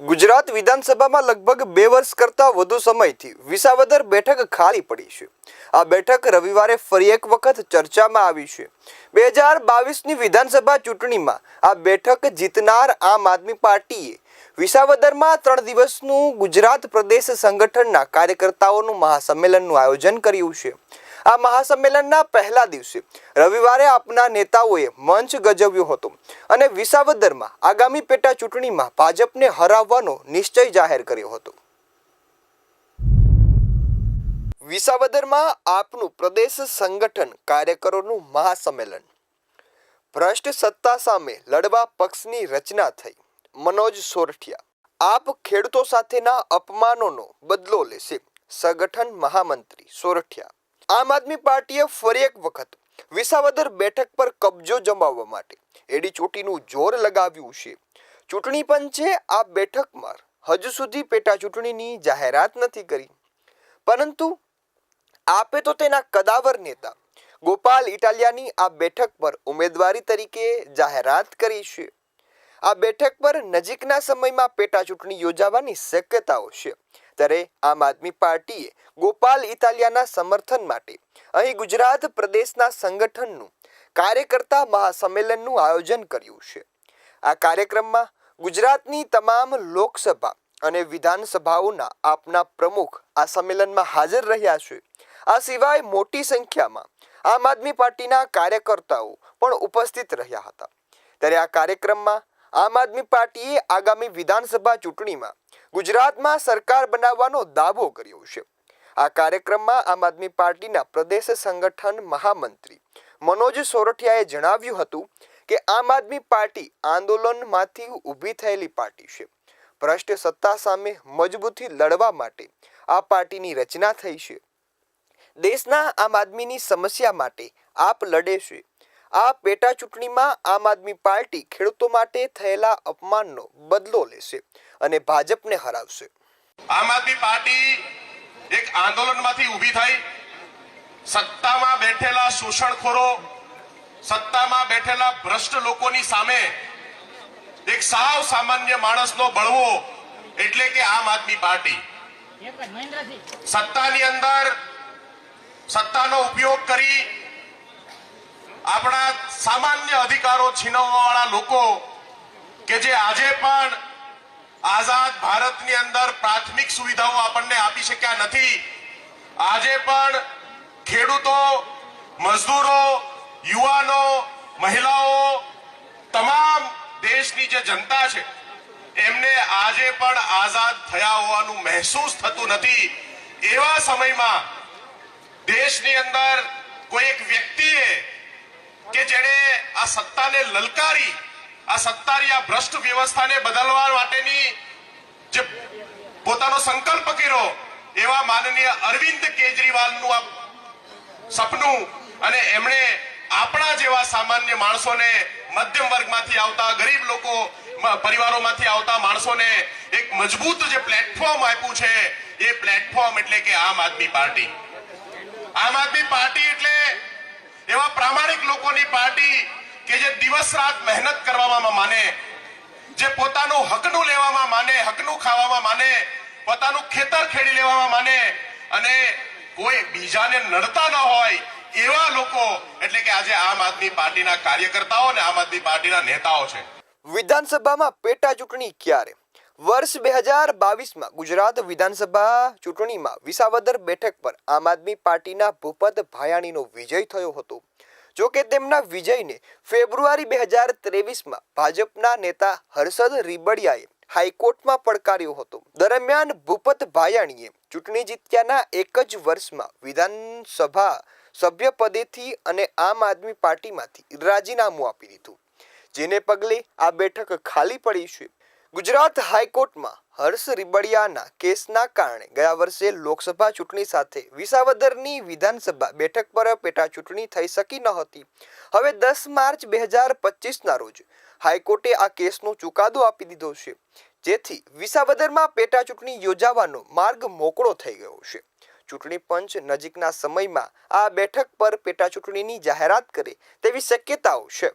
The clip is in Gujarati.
ગુજરાત વિધાનસભામાં લગભગ બે વર્ષ કરતાં વધુ સમયથી વિસાવદર બેઠક ખાલી પડી છે. આ બેઠક રવિવારે ફરી એક વખત ચર્ચામાં આવી છે. બે હજાર બાવીસની વિધાનસભા ચૂંટણીમાં આ બેઠક જીતનાર આમ આદમી પાર્ટીએ વિસાવદરમાં ત્રણ દિવસનું ગુજરાત પ્રદેશ સંગઠનના કાર્યકર્તાઓનું મહાસંમેલનનું આયોજન કર્યું છે. આ મહાસંમેલનના પહેલા દિવસે. રવિવારે આપના નેતાઓએ મંચ ગજવ્યું હતું અને વિસાવદરમાં આગામી પેટા ચૂંટણીમાં ભાજપને હરાવવાનો નિશ્ચય જાહેર કર્યો હતો. વિસાવદરમાં આપનું પ્રદેશ સંગઠન કાર્યકરોનું મહાસંમેલન. ભ્રષ્ટ સત્તા સામે લડવા પક્ષની રચના થઈ. મનોજ સોરઠિયા, આપ ખેડૂતો સાથેના અપમાનોનો બદલો લેશે. સંગઠન મહામંત્રી સોરઠિયા. આમ આદમી પાર્ટીએ ફરી એક વખત વિસાવદર બેઠક પર કબજો જમાવવા માટે એડી ચોટીનું જોર લગાવ્યું છે. ચૂંટણી પંચે આ બેઠકમાં હજુ સુધી પેટા ચૂંટણીની જાહેરાત નથી કરી. પરંતુ આપે તો તેના કદાવર નેતા ગોપાલ ઇટાલિયાની આ બેઠક પર ઉમેદવારી તરીકે જાહેરાત કરી છે. આ બેઠક પર નજીકના સમયમાં પેટા ચૂંટણી યોજાવાની શક્યતાઓ છે. ત્યારે આમ આદમી પાર્ટીએ ગોપાલ ઇટાલિયાના સમર્થન માટે અહીં ગુજરાત પ્રદેશના સંગઠનનું કાર્યકર્તા મહાસંમેલનનું આયોજન કર્યું છે. આ કાર્યક્રમમાં ગુજરાતની તમામ લોકસભા અને વિધાનસભાઓના આપના પ્રમુખ આ સંમેલનમાં હાજર રહ્યા છે. આ સિવાય મોટી સંખ્યામાં આમ આદમી પાર્ટીના કાર્યકર્તાઓ પણ ઉપસ્થિત રહ્યા હતા. ત્યારે આ કાર્યક્રમમાં આમ આદમી પાર્ટીએ આગામી વિધાનસભા ચૂંટણીમાં ગુજરાતમાં સરકાર બનાવવાનો દાવો કર્યો છે. આ કાર્યક્રમમાં આમ આદમી પાર્ટીના પ્રદેશ સંગઠન મહામંત્રી મનોજ સોરઠિયાએ જણાવ્યું હતું કે આમ આદમી પાર્ટી આંદોલનમાંથી ઊભી થયેલી પાર્ટી છે. ભ્રષ્ટ સત્તા સામે મજબૂતી લડવા માટે આ પાર્ટીની રચના થઈ છે. દેશના આમ આદમીની સમસ્યા માટે આપ લડે છે. આ પેટા ચૂંટણીમાં આમ આદમી પાર્ટી ખેડૂતો માટે થયેલા અપમાનનો બદલો લેશે અને ભાજપને હરાવશે. આમ આદમી પાર્ટી એક આંદોલનમાંથી ઊભી થઈ. સત્તામાં બેઠેલા શોષણખોરો સત્તામાં બેઠેલા ભ્રષ્ટ લોકોની સામે એક સાવ સામાન્ય માણસનો બળવો એટલે કે આમ આદમી પાર્ટી. સત્તાની અંદર સત્તાનો ઉપયોગ કરી આપણા સામાન્ય અધિકારો છીનવવાવાળા લોકો કે જે આજે પણ આઝાદ ભારતની અંદર પ્રાથમિક સુવિધાઓ આપણને આપી શક્યા નથી. આજે પણ ખેડૂતો, મજદૂરો, યુવાનો, મહિલાઓ તમામ દેશની જે જનતા છે, એમને આજે પણ આઝાદ થયા હોવાનું મહેસૂસ થતું નથી. એવા સમયમાં દેશની અંદર કોઈ એક વ્યક્તિએ કે જેણે આ સત્તાને લલકારી, આ સત્તાની આ ભ્રષ્ટ વ્યવસ્થાને બદલવા માટેની જે પોતાનો સંકલ્પ કર્યો, એવા માનનીય અરવિંદ કેજરીવાલનું આ સપનું અને એમણે આપણા જેવા સામાન્ય માણસોને મધ્યમ વર્ગમાંથી આવતા, ગરીબ લોકો પરિવારોમાંથી આવતા માણસોને એક મજબૂત જે પ્લેટફોર્મ આપ્યું છે, એ પ્લેટફોર્મ એટલે કે આમ આદમી પાર્ટી. આમ આદમી પાર્ટી એટલે એવા પ્રામાણિક લોકોની પાર્ટી કે જે દિવસ રાત મહેનત કરવામાં માને, જે પોતાનું હકનું લેવામાં માને, હકનું ખાવામાં માને, પોતાનું ખેતર ખેડી લેવામાં માને, અને કોઈ બીજાને નડતા ન હોય એવા લોકો, એટલે કે આજે આમ આદમી પાર્ટીના કાર્યકર્તાઓ અને આમ આદમી પાર્ટીના નેતાઓ છે. વિધાનસભામાં પેટા ચૂંટણી ક્યારે? વર્ષ બે હજાર બાવીસમાં ગુજરાત વિધાનસભા ચૂંટણીમાં વિસાવદર બેઠક પર આમ આદમી પાર્ટીના ભૂપત ભાયાણીનો વિજય થયો હતો. જો કે તેમના વિજયને ફેબ્રુઆરી બે હજાર ત્રેવીસમાં ભાજપના નેતા હર્ષદ રીબડિયાએ હાઈકોર્ટમાં પડકાર્યો હતો. દરમિયાન ભૂપત ભાયાણીએ ચૂંટણી જીત્યાના એક જ વર્ષમાં વિધાનસભા સભ્યપદેથી અને આમ આદમી પાર્ટીમાંથી રાજીનામું આપી દીધું. જેને પગલે આ બેઠક ખાલી પડી છે. ગુજરાત હાઈકોર્ટમાં હર્ષ રીબડિયાના કેસના કારણે ગયા વર્ષે લોકસભા ચૂંટણી સાથે વિસાવદરની વિધાનસભા બેઠક પર પેટા ચૂંટણી થઈ શકી ન હતી. હવે દસ માર્ચ બે હજાર પચીસના રોજ હાઈકોર્ટે આ કેસનો ચુકાદો આપી દીધો છે, જેથી વિસાવદરમાં પેટા ચૂંટણી યોજાવાનો માર્ગ મોકળો થઈ ગયો છે. ચૂંટણી પંચ નજીકના સમયમાં આ બેઠક પર પેટા ચૂંટણીની જાહેરાત કરે તેવી શક્યતાઓ છે.